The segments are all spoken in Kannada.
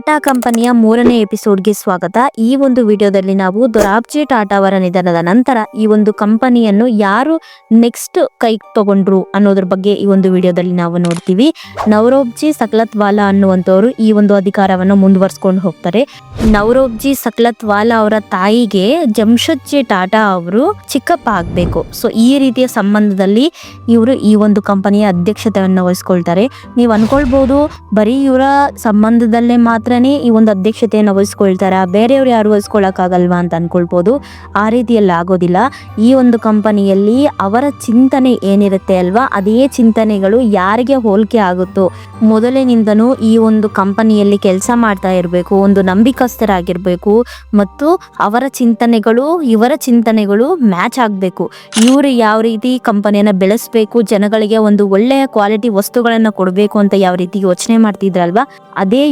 ಟಾಟಾ ಕಂಪನಿಯ ಮೂರನೇ ಎಪಿಸೋಡ್ಗೆ ಸ್ವಾಗತ. ಈ ಒಂದು ವಿಡಿಯೋದಲ್ಲಿ ನಾವು ದೊರಾಬ್ಜಿ ಟಾಟಾ ಅವರ ನಿಧನದ ನಂತರ ಈ ಒಂದು ಕಂಪನಿಯನ್ನು ಯಾರು ನೆಕ್ಸ್ಟ್ ಕೈ ತಗೊಂಡ್ರು ಅನ್ನೋದ್ರ ಬಗ್ಗೆ ಈ ಒಂದು ವಿಡಿಯೋದಲ್ಲಿ ನಾವು ನೋಡ್ತೀವಿ. ನವರೋಬ್ಜಿ ಸಕಲತ್ವಾಲಾ ಅನ್ನುವಂಥವ್ರು ಈ ಒಂದು ಅಧಿಕಾರವನ್ನು ಮುಂದುವರ್ಸ್ಕೊಂಡು ಹೋಗ್ತಾರೆ. ನವರೋಬ್ಜಿ ಸಕಲತ್ವಾಲಾ ಅವರ ತಾಯಿಗೆ ಜಮ್ಶದ್ಜಿ ಟಾಟಾ ಅವರು ಚಿಕ್ಕಪ್ಪ ಆಗ್ಬೇಕು. ಸೊ, ಈ ರೀತಿಯ ಸಂಬಂಧದಲ್ಲಿ ಇವರು ಈ ಒಂದು ಕಂಪನಿಯ ಅಧ್ಯಕ್ಷತೆಯನ್ನು ವಹಿಸ್ಕೊಳ್ತಾರೆ. ನೀವು ಅನ್ಕೊಳ್ಬಹುದು ಬರೀ ಇವರ ಸಂಬಂಧದಲ್ಲೇ ಮಾತ್ರನೇ ಈ ಒಂದು ಅಧ್ಯಕ್ಷತೆಯನ್ನು ವಹಿಸ್ಕೊಳ್ತಾರ? ಬೇರೆಯವ್ರು ಯಾರು ವಹಿಸ್ಕೊಳ್ಳೋಕ್ಕಾಗಲ್ವಾ ಅಂತ ಅನ್ಕೊಳ್ಬೋದು. ಆ ರೀತಿಯಲ್ಲಿ ಆಗೋದಿಲ್ಲ. ಈ ಒಂದು ಕಂಪನಿಯಲ್ಲಿ ಅವರ ಚಿಂತನೆ ಏನಿರುತ್ತೆ ಅಲ್ವಾ? ಅದೇ ಚಿಂತನೆಗಳು ಯಾರಿಗೆ ಹೋಲಿಕೆ ಆಗುತ್ತೋ? ಮೊದಲಿನಿಂದನೂ ಈ ಒಂದು ಕಂಪನಿಯಲ್ಲಿ ಕೆಲಸ ಮಾಡ್ತಾ ಇರಬೇಕು, ಒಂದು ನಂಬಿಕಸ್ಥರಾಗಿರ್ಬೇಕು ಮತ್ತು ಅವರ ಚಿಂತನೆಗಳು, ಇವರ ಚಿಂತನೆಗಳು ಮ್ಯಾಚ್ ಆಗಬೇಕು. ಇವರು ಯಾವ ರೀತಿ ಕಂಪನಿಯನ್ನು ಬೆಳೆಸಬೇಕು, ಜನಗಳಿಗೆ ಒಂದು ಒಳ್ಳೆಯ ಕ್ವಾಲಿಟಿ ವಸ್ತುಗಳನ್ನು ಕೊಡಬೇಕು ಅಂತ ಯಾವ ರೀತಿ ಯೋಚನೆ ಮಾಡ್ತಿದ್ರಲ್ವಾ? ಅದೇ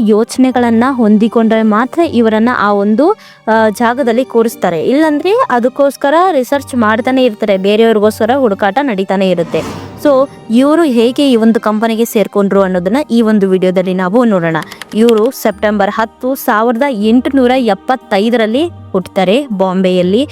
ಯೋಚನೆಗಳನ್ನ ಹೊಂದಿಕೊಂಡ್ರೆ ಮಾತ್ರ ಇವರನ್ನ ಆ ಒಂದು ಜಾಗದಲ್ಲಿ ಕೂರಿಸ್ತಾರೆ. ಇಲ್ಲಾಂದರೆ ಅದಕ್ಕೋಸ್ಕರ ರಿಸರ್ಚ್ ಮಾಡ್ತಾನೆ ಇರ್ತಾರೆ. ಬೇರೆಯವ್ರಿಗೋಸ್ಕರ ಹುಡುಕಾಟ ನಡೀತಾನೆ ಇರುತ್ತೆ. ಸೊ ಇವರು ಹೇಗೆ ಈ ಒಂದು ಕಂಪನಿಗೆ ಸೇರ್ಕೊಂಡ್ರು ಅನ್ನೋದನ್ನ ಈ ಒಂದು ವಿಡಿಯೋದಲ್ಲಿ ನಾವು ನೋಡೋಣ. ಇವರು ಸೆಪ್ಟೆಂಬರ್ ಹತ್ತು ಸಾವಿರದ ಎಂಟುನೂರ ಎಪ್ಪತ್ತೈದರಲ್ಲಿ ಹುಟ್ಟುತ್ತಾರೆ ಬಾಂಬೆಯಲ್ಲಿ.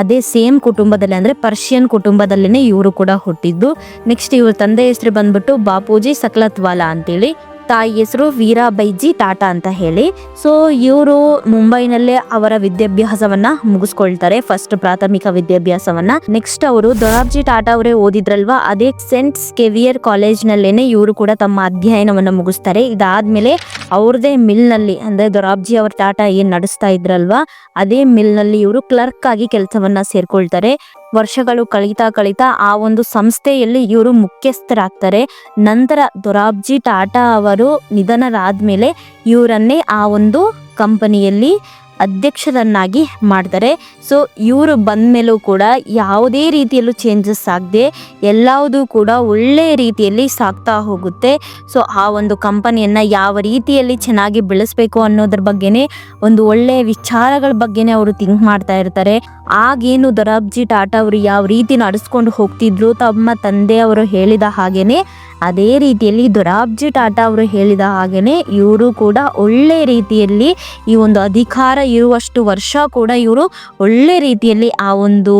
ಅದೇ ಸೇಮ್ ಕುಟುಂಬದಲ್ಲಿ ಅಂದ್ರೆ ಪರ್ಷಿಯನ್ ಕುಟುಂಬದಲ್ಲಿನೇ ಇವರು ಕೂಡ ಹುಟ್ಟಿದ್ದು. ನೆಕ್ಸ್ಟ್ ಇವ್ರ ತಂದೆ ಹೆಸರು ಬಂದ್ಬಿಟ್ಟು ಬಾಪೂಜಿ ಸಕ್ಲತ್ವಾಲಾ ಅಂತೇಳಿ. ತಾಯಿ ಹೆಸರು ವೀರಾಬೈಜಿ ಟಾಟಾ ಅಂತ ಹೇಳಿ. ಸೊ ಇವರು ಮುಂಬೈನಲ್ಲೇ ಅವರ ವಿದ್ಯಾಭ್ಯಾಸವನ್ನ ಮುಗಿಸ್ಕೊಳ್ತಾರೆ ಫಸ್ಟ್ ಪ್ರಾಥಮಿಕ ವಿದ್ಯಾಭ್ಯಾಸವನ್ನ. ನೆಕ್ಸ್ಟ್ ಅವರು ದೊರಾಬ್ಜಿ ಟಾಟಾ ಅವರೇ ಓದಿದ್ರಲ್ವಾ, ಅದೇ ಸೆಂಟ್ ಕೆವಿಯರ್ ಕಾಲೇಜ್ ನಲ್ಲೇನೆ ಇವರು ಕೂಡ ತಮ್ಮ ಅಧ್ಯಯನವನ್ನ ಮುಗಿಸ್ತಾರೆ. ಇದಾದ್ಮೇಲೆ ಅವ್ರದೇ ಮಿಲ್ನಲ್ಲಿ, ಅಂದ್ರೆ ದೊರಾಬ್ಜಿ ಅವರ ಟಾಟಾ ಏನ್ ನಡೆಸ್ತಾ ಇದ್ರಲ್ವಾ, ಅದೇ ಮಿಲ್ನಲ್ಲಿ ಇವರು ಕ್ಲರ್ಕ್ ಆಗಿ ಕೆಲಸವನ್ನ ಸೇರ್ಕೊಳ್ತಾರೆ. ವರ್ಷಗಳು ಕಳೀತಾ ಕಳೀತಾ ಆ ಒಂದು ಸಂಸ್ಥೆಯಲ್ಲಿ ಇವರು ಮುಖ್ಯಸ್ಥರಾಗ್ತಾರೆ. ನಂತರ ದೊರಾಬ್ಜಿ ಟಾಟಾ ಅವರು ನಿಧನರಾದ ಮೇಲೆ ಇವರನ್ನೇ ಆ ಒಂದು ಕಂಪನಿಯಲ್ಲಿ ಅಧ್ಯಕ್ಷರನ್ನಾಗಿ ಮಾಡ್ತಾರೆ. ಸೊ, ಇವರು ಬಂದ್ಮೇಲೂ ಕೂಡ ಯಾವುದೇ ರೀತಿಯಲ್ಲೂ ಚೇಂಜಸ್ ಆಗದೆ ಎಲ್ಲವುದೂ ಕೂಡ ಒಳ್ಳೆಯ ರೀತಿಯಲ್ಲಿ ಸಾಗ್ತಾ ಹೋಗುತ್ತೆ. ಸೊ, ಆ ಒಂದು ಕಂಪನಿಯನ್ನು ಯಾವ ರೀತಿಯಲ್ಲಿ ಚೆನ್ನಾಗಿ ಬೆಳೆಸಬೇಕು ಅನ್ನೋದ್ರ ಬಗ್ಗೆನೇ ಒಂದು ಒಳ್ಳೆಯ ವಿಚಾರಗಳ ಬಗ್ಗೆನೇ ಅವರು ಥಿಂಕ್ ಮಾಡ್ತಾ ಇರ್ತಾರೆ. ಆಗೇನು ದೊರಾಬ್ಜಿ ಟಾಟಾ ಅವರು ಯಾವ ರೀತಿ ನಡೆಸ್ಕೊಂಡು ಹೋಗ್ತಿದ್ರು, ತಮ್ಮ ತಂದೆಯವರು ಹೇಳಿದ ಹಾಗೇನೆ, ಅದೇ ರೀತಿಯಲ್ಲಿ ದೊರಾಬ್ಜಿ ಟಾಟಾ ಅವರು ಹೇಳಿದ ಹಾಗೇನೆ, ಇವರು ಕೂಡ ಒಳ್ಳೆ ರೀತಿಯಲ್ಲಿ ಈ ಒಂದು ಅಧಿಕಾರ ಇರುವಷ್ಟು ವರ್ಷ ಕೂಡ ಇವರು ಒಳ್ಳೆ ರೀತಿಯಲ್ಲಿ ಆ ಒಂದು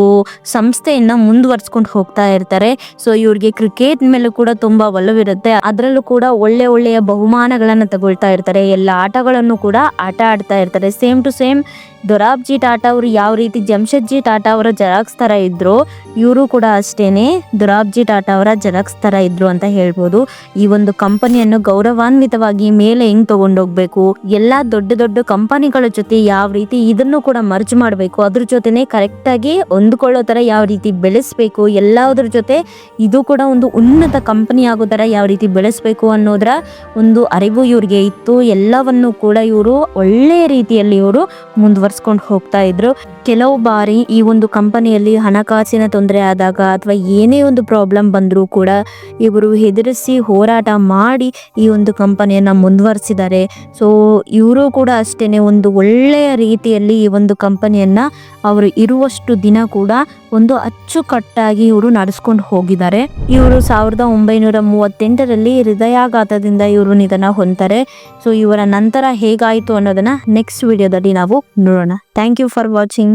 ಸಂಸ್ಥೆಯನ್ನು ಮುಂದುವರ್ಸ್ಕೊಂಡು ಹೋಗ್ತಾ ಇರ್ತಾರೆ. ಸೊ ಇವ್ರಿಗೆ ಕ್ರಿಕೆಟ್ ಮೇಲೂ ಕೂಡ ತುಂಬಾ ಒಲವಿರುತ್ತೆ. ಅದರಲ್ಲೂ ಕೂಡ ಒಳ್ಳೆ ಒಳ್ಳೆಯ ಬಹುಮಾನಗಳನ್ನು ತಗೊಳ್ತಾ ಇರ್ತಾರೆ. ಎಲ್ಲ ಆಟಗಳನ್ನು ಕೂಡ ಆಟ ಆಡ್ತಾ ಇರ್ತಾರೆ. Same to same Dorabji Tata ಅವರು ಯಾವ ರೀತಿ ಜಮ್ಶೆದ್ಜಿ ಟಾಟಾ ಅವರ ಜೆರಾಕ್ಸ್ ತರ ಇದ್ರು. ಇವರು ಕೂಡ ಅಷ್ಟೇನೆ ದುರಾಬ್ಜಿ ಟಾಟಾ ಅವರ ಜೆರಾಕ್ಸ್ ತರ ಇದ್ರು ಅಂತ ಹೇಳ್ಬೋದು. ಈ ಒಂದು ಕಂಪನಿಯನ್ನು ಗೌರವಾನ್ವಿತವಾಗಿ ಮೇಲೆ ಹೆಂಗ್ ತಗೊಂಡೋಗ್ಬೇಕು? ಎಲ್ಲಾ ದೊಡ್ಡ ದೊಡ್ಡ ಕಂಪನಿಗಳ ಜೊತೆ ಯಾವ ರೀತಿ ಇದನ್ನು ಕೂಡ ಮರ್ಜ್ ಮಾಡಬೇಕು? ಅದ್ರ ಜೊತೆನೆ ಕರೆಕ್ಟ್ ಆಗಿ ಹೊಂದ್ಕೊಳ್ಳೋ ತರ ಯಾವ ರೀತಿ ಬೆಳೆಸ್ಬೇಕು? ಎಲ್ಲದ್ರ ಜೊತೆ ಇದು ಕೂಡ ಒಂದು ಉನ್ನತ ಕಂಪನಿ ಆಗೋ ತರ ಯಾವ ರೀತಿ ಬೆಳೆಸ್ಬೇಕು ಅನ್ನೋದ್ರ ಒಂದು ಅರಿವು ಇವ್ರಿಗೆ ಇತ್ತು. ಎಲ್ಲವನ್ನು ಕೂಡ ಇವರು ಒಳ್ಳೆಯ ರೀತಿಯಲ್ಲಿ ಇವರು ಮುಂದುವರ್ಸ್ಕೊಂಡು ಹೋಗ್ತಾ ಇದ್ರು. ಕೆಲವು ಬಾರಿ ಈ ಒಂದು ಕಂಪನಿಯಲ್ಲಿ ಹಣಕಾಸಿನ ತೊಂದರೆ ಆದಾಗ ಅಥವಾ ಏನೇ ಒಂದು ಪ್ರಾಬ್ಲಮ್ ಬಂದರೂ ಕೂಡ ಇವರು ಹೆದರಿಸಿ ಹೋರಾಟ ಮಾಡಿ ಈ ಒಂದು ಕಂಪನಿಯನ್ನು ಮುಂದುವರಿಸಿದ್ದಾರೆ. ಸೊ ಇವರು ಕೂಡ ಅಷ್ಟೇನೆ ಒಂದು ಒಳ್ಳೆಯ ರೀತಿಯಲ್ಲಿ ಈ ಒಂದು ಕಂಪನಿಯನ್ನು ಅವರು ಇರುವಷ್ಟು ದಿನ ಕೂಡ ಒಂದು ಅಚ್ಚುಕಟ್ಟಾಗಿ ಇವರು ನಡೆಸ್ಕೊಂಡು ಹೋಗಿದ್ದಾರೆ. ಇವರು ಸಾವಿರದ ಒಂಬೈನೂರ ಮೂವತ್ತೆಂಟರಲ್ಲಿ ಹೃದಯಾಘಾತದಿಂದ ಇವರು ನಿಧನ ಹೊಂತಾರೆ ಸೊ ಇವರ ನಂತರ ಹೇಗಾಯಿತು ಅನ್ನೋದನ್ನ ನೆಕ್ಸ್ಟ್ ವಿಡಿಯೋದಲ್ಲಿ ನಾವು ನೋಡೋಣ. Thank you for watching